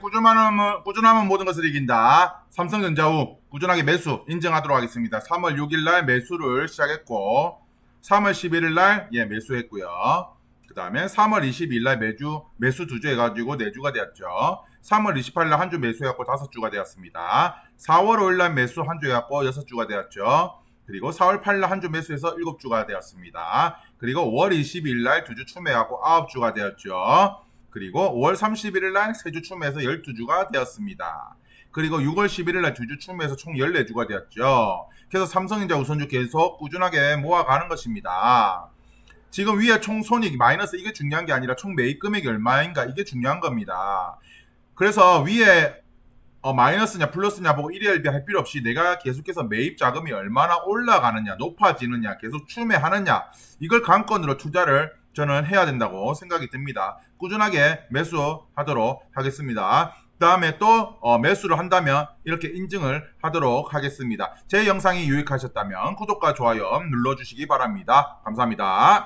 꾸준함은, 꾸준함은 모든 것을 이긴다. 삼성전자 후 꾸준하게 매수 인정하도록 하겠습니다. 3월 6일 날 매수를 시작했고 3월 11일 날 예, 매수했고요. 그 다음에 3월 22일 날 매주 매수 두 주 해가지고 네 주가 되었죠. 3월 28일 날 한 주 매수해갖고 다섯 주가 되었습니다. 4월 5일 날 매수 한 주 해갖고 여섯 주가 되었죠. 그리고 4월 8일 날 한 주 매수해서 일곱 주가 되었습니다. 그리고 5월 22일 날 두 주 추매하고 아홉 주가 되었죠. 그리고 5월 31일 날 세주 추매해서 12주가 되었습니다. 그리고 6월 11일 날두주 추매해서 총 14주가 되었죠. 그래서 삼성전자 우선주 계속 꾸준하게 모아가는 것입니다. 지금 위에 총 손익 마이너스 이게 중요한 게 아니라 총 매입 금액이 얼마인가 이게 중요한 겁니다. 그래서 위에 어, 마이너스냐 플러스냐 보고 일일비 할 필요 없이 내가 계속해서 매입 자금이 얼마나 올라가느냐 높아지느냐 계속 추매하느냐 이걸 관건으로 투자를 저는 해야 된다고 생각이 듭니다. 꾸준하게 매수하도록 하겠습니다. 다음에 또 어, 매수를 한다면 이렇게 인증을 하도록 하겠습니다. 제 영상이 유익하셨다면 구독과 좋아요 눌러주시기 바랍니다. 감사합니다.